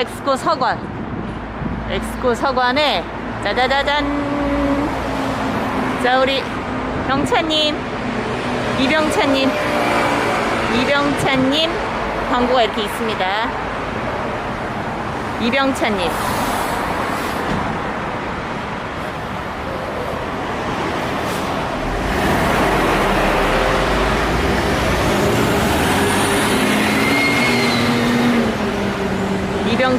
엑스코 서관. 엑스코 서관에 짜자자잔. 자, 우리 병찬님, 이병찬님, 이병찬님 광고가 이렇게 있습니다. 이병찬님.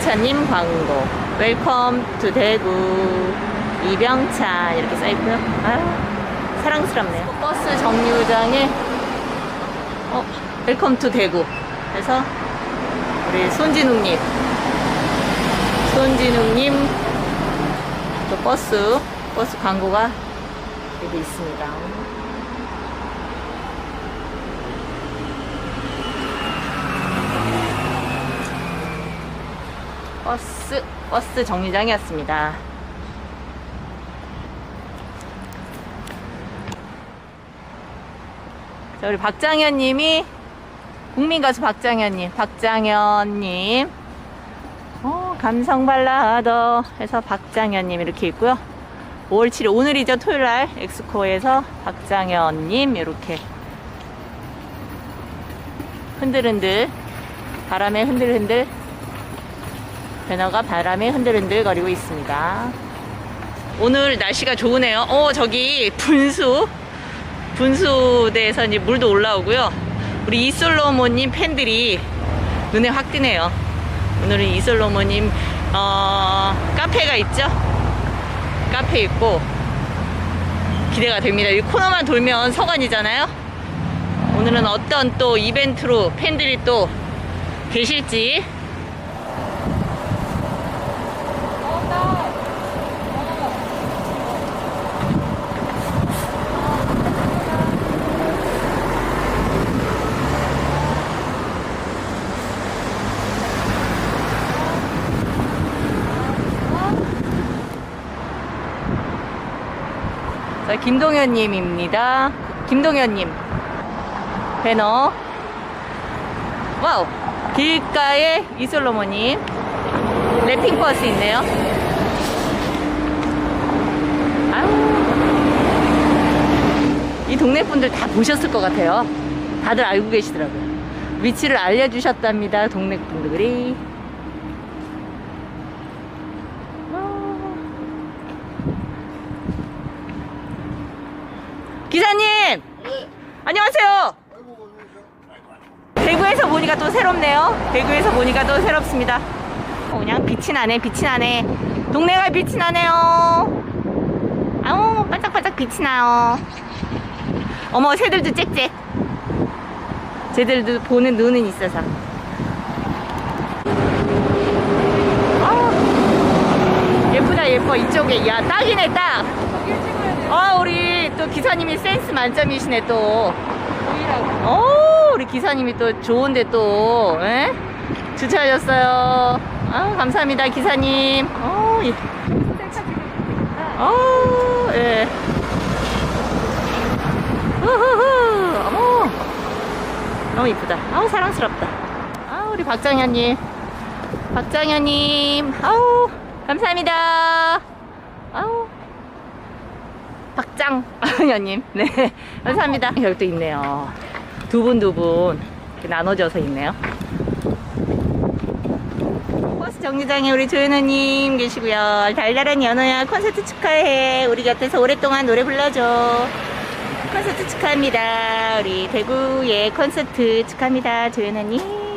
이병찬님 광고. 웰컴 투 대구. 이병찬 이렇게 써있고요. 아 사랑스럽네요. 버스 정류장에 어, 웰컴 투 대구. 그래서 우리 손진웅님, 손진웅님 또 버스 버스 광고가 여기 있습니다. 버스 버스 정류장이었습니다. 자, 우리 박장현 님이 국민 가수 박장현 님, 박장현 님, 어, 감성 발라더 해서 박장현 님 이렇게 있고요. 5월 7일 오늘이죠 토요일 날 엑스코에서 박장현 님 이렇게 흔들흔들 바람에 흔들흔들 배너가 바람에 흔들흔들 거리고 있습니다. 오늘 날씨가 좋으네요. 어 저기 분수 분수대에서 이제 물도 올라오고요. 우리 이솔로모님 팬들이 눈에 확 띄네요. 오늘은 이솔로모님 어, 카페가 있죠. 카페 있고 기대가 됩니다. 이 코너만 돌면 서관이잖아요. 오늘은 어떤 또 이벤트로 팬들이 또 계실지 김동현님입니다. 김동현님. 배너. 와우. 길가에 이솔로모님. 랩핑 버스 있네요. 아유. 이 동네 분들 다 보셨을 것 같아요. 다들 알고 계시더라고요. 위치를 알려주셨답니다. 동네 분들이. 아. 기사님! 안녕하세요! 대구에서 보니까 또 새롭네요. 대구에서 보니까 또 새롭습니다. 어, 그냥 빛이 나네, 빛이 나네. 동네가 빛이 나네요. 아우, 반짝반짝 빛이 나요. 어머, 새들도 짹짹. 쟤들도 보는 눈은 있어서. 아, 예쁘다, 예뻐. 이쪽에. 야, 딱이네, 딱. 또 기사님이 센스 만점이시네, 또. 오, 우리 기사님이 또 좋은데 또, 에? 주차하셨어요. 아, 감사합니다, 기사님. 어, 예. 어, 예. 어머. 너무 이쁘다. 아우, 사랑스럽다. 아, 우리 박장현님. 박장현님. 아우, 감사합니다. 아우. 박장현님. 네. 감사합니다. 여기 또 있네요. 두 분, 두 분. 나눠져서 있네요. 버스 정류장에 우리 조현우님 계시고요. 달달한 연호야 콘서트 축하해. 우리 곁에서 오랫동안 노래 불러줘. 콘서트 축하합니다. 우리 대구의 콘서트 축하합니다. 조현우님.